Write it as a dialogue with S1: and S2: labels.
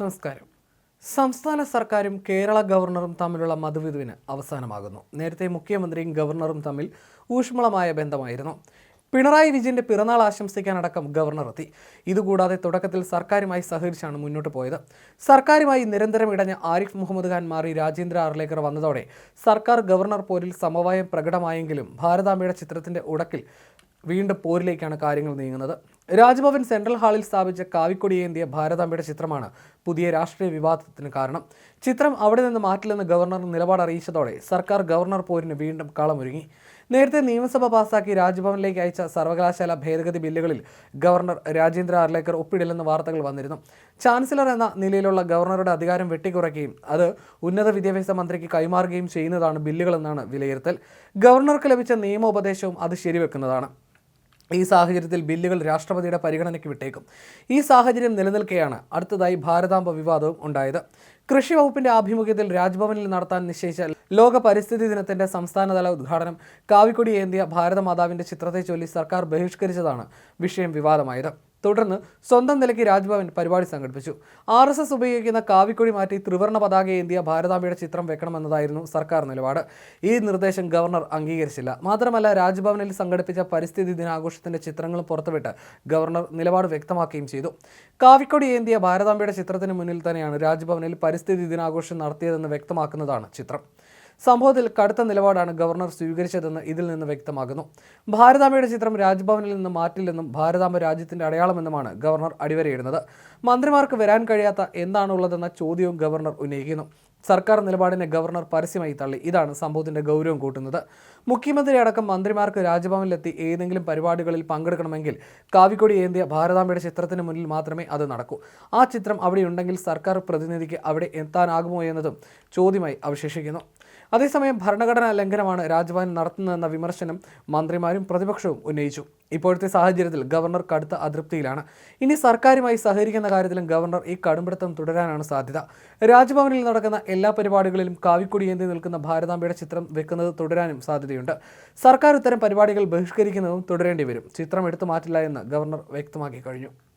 S1: നമസ്കാരം. സംസ്ഥാന സർക്കാരും കേരള ഗവർണറും തമ്മിലുള്ള മധുവിധുവിന് അവസാനമാകുന്നു. നേരത്തെ മുഖ്യമന്ത്രിയും ഗവർണറും തമ്മിൽ ഊഷ്മളമായ ബന്ധമായിരുന്നു. പിണറായി വിജയന്റെ പിറന്നാൾ ആശംസിക്കാനടക്കം ഗവർണർ എത്തി. ഇതുകൂടാതെ തുടക്കത്തിൽ സർക്കാരുമായി സഹകരിച്ചാണ് മുന്നോട്ട് പോയത്. സർക്കാരുമായി നിരന്തരം ഇടഞ്ഞ ആരിഫ് മുഹമ്മദ് ഖാൻ മാറി രാജേന്ദ്ര ആർലേക്കർ വന്നതോടെ സർക്കാർ ഗവർണർ പോരിൽ സമവായം പ്രകടമായെങ്കിലും ഭാരതാംബയുടെ ചിത്രത്തിന്റെ ഉടക്കിൽ വീണ്ടും പോരിലേക്കാണ് കാര്യങ്ങൾ നീങ്ങുന്നത്. രാജ്ഭവൻ സെൻട്രൽ ഹാളിൽ സ്ഥാപിച്ച കാവിക്കൊടിയേന്തിയ ഭാരതാംബയുടെ ചിത്രമാണ് പുതിയ രാഷ്ട്രീയ വിവാദത്തിന് കാരണം. ചിത്രം അവിടെ നിന്ന് മാറ്റില്ലെന്ന് ഗവർണർ നിലപാട് അറിയിച്ചതോടെ സർക്കാർ ഗവർണർ പോരിന് വീണ്ടും കളമൊരുങ്ങി. നേരത്തെ നിയമസഭ പാസാക്കി രാജ്ഭവനിലേക്ക് അയച്ച സർവകലാശാല ഭേദഗതി ബില്ലുകളിൽ ഗവർണർ രാജേന്ദ്ര ആർലേക്കർ ഒപ്പിടില്ലെന്ന് വാർത്തകൾ വന്നിരുന്നു. ചാൻസലർ എന്ന നിലയിലുള്ള ഗവർണറുടെ അധികാരം വെട്ടിക്കുറയ്ക്കുകയും അത് ഉന്നത വിദ്യാഭ്യാസ മന്ത്രിക്ക് കൈമാറുകയും ചെയ്യുന്നതാണ് ബില്ലുകളെന്നാണ് വിലയിരുത്തൽ. ഗവർണർക്ക് ലഭിച്ച നിയമോപദേശവും അത് ശരിവെക്കുന്നതാണ്. ഈ സാഹചര്യത്തിൽ ബില്ലുകൾ രാഷ്ട്രപതിയുടെ പരിഗണനയ്ക്ക് വിട്ടേക്കും. ഈ സാഹചര്യം നിലനിൽക്കെയാണ് അടുത്തതായി ഭാരതാംബ വിവാദവും ഉണ്ടായത്. കൃഷി വകുപ്പിന്റെ ആഭിമുഖ്യത്തിൽ രാജ്ഭവനിൽ നടത്താൻ നിശ്ചയിച്ച ലോക പരിസ്ഥിതി ദിനത്തിന്റെ സംസ്ഥാനതല ഉദ്ഘാടനം കാവിക്കൊടി ഏന്തിയ ഭാരതമാതാവിന്റെ ചിത്രത്തെ ചൊല്ലി സർക്കാർ ബഹിഷ്കരിച്ചതാണ് വിഷയം വിവാദമായത്. തുടർന്ന് സ്വന്തം നിലയ്ക്ക് രാജ്ഭവൻ പരിപാടി സംഘടിപ്പിച്ചു. ആർ എസ് എസ് ഉപയോഗിക്കുന്ന കാവിക്കൊടി മാറ്റി ത്രിവർണ പതാക ഏന്തിയ ഭാരതാംബയുടെ ചിത്രം വെക്കണമെന്നതായിരുന്നു സർക്കാർ നിലപാട്. ഈ നിർദ്ദേശം ഗവർണർ അംഗീകരിച്ചില്ല. മാത്രമല്ല രാജ്ഭവനിൽ സംഘടിപ്പിച്ച പരിസ്ഥിതി ദിനാഘോഷത്തിന്റെ ചിത്രങ്ങൾ പുറത്തുവിട്ട് ഗവർണർ നിലപാട് വ്യക്തമാക്കുകയും ചെയ്തു. കാവിക്കൊടി ഏന്തിയ ഭാരതാംബയുടെ ചിത്രത്തിന് മുന്നിൽ തന്നെയാണ് രാജ്ഭവനിൽ പരിസ്ഥിതി ദിനാഘോഷം നടത്തിയതെന്ന് വ്യക്തമാക്കുന്നതാണ് ചിത്രം. സംഭവത്തിൽ കടുത്ത നിലപാടാണ് ഗവർണർ സ്വീകരിച്ചതെന്ന് ഇതിൽ നിന്ന് വ്യക്തമാകുന്നു. ഭാരതാംബയുടെ ചിത്രം രാജ്ഭവനിൽ നിന്ന് മാറ്റില്ലെന്നും ഭാരതാംബ രാജ്യത്തിന്റെ അടയാളമെന്നുമാണ് ഗവർണർ അടിവരയിടുന്നത്. മന്ത്രിമാർക്ക് വരാൻ കഴിയാത്ത എന്താണുള്ളതെന്ന ചോദ്യവും ഗവർണർ ഉന്നയിക്കുന്നു. സർക്കാർ നിലപാടിനെ ഗവർണർ പരസ്യമായി തള്ളി. ഇതാണ് സംഭവത്തിന്റെ ഗൗരവം കൂട്ടുന്നത്. മുഖ്യമന്ത്രി അടക്കം മന്ത്രിമാർക്ക് രാജ്ഭവനിലെത്തി ഏതെങ്കിലും പരിപാടികളിൽ പങ്കെടുക്കണമെങ്കിൽ കാവിക്കൊടി ഏന്തിയ ഭാരതാംബയുടെ ചിത്രത്തിന് മുന്നിൽ മാത്രമേ അത് നടക്കൂ. ആ ചിത്രം അവിടെയുണ്ടെങ്കിൽ സർക്കാർ പ്രതിനിധിക്ക് അവിടെ എത്താനാകുമോ എന്നതും ചോദ്യമായി അവശേഷിക്കുന്നു. അതേസമയം ഭരണഘടനാ ലംഘനമാണ് രാജ്ഭവൻ നടത്തുന്നതെന്ന വിമർശനം മന്ത്രിമാരും പ്രതിപക്ഷവും ഉന്നയിച്ചു. ഇപ്പോഴത്തെ സാഹചര്യത്തിൽ ഗവർണർ കടുത്ത അതൃപ്തിയിലാണ്. ഇനി സർക്കാരുമായി സഹകരിക്കുന്ന കാര്യത്തിലും ഗവർണർ ഈ കടുംപിടുത്തം തുടരാനാണ് സാധ്യത. രാജ്ഭവനിൽ നടക്കുന്ന എല്ലാ പരിപാടികളിലും കാവിക്കൊടിയേന്തി നിൽക്കുന്ന ഭാരതാംബയുടെ ചിത്രം വെക്കുന്നത് തുടരാനും സാധ്യതയുണ്ട്. സർക്കാർ ഇത്തരം പരിപാടികൾ ബഹിഷ്കരിക്കുന്നതും തുടരേണ്ടി വരും. ചിത്രം എടുത്തു മാറ്റില്ല എന്ന് ഗവർണർ വ്യക്തമാക്കി കഴിഞ്ഞു.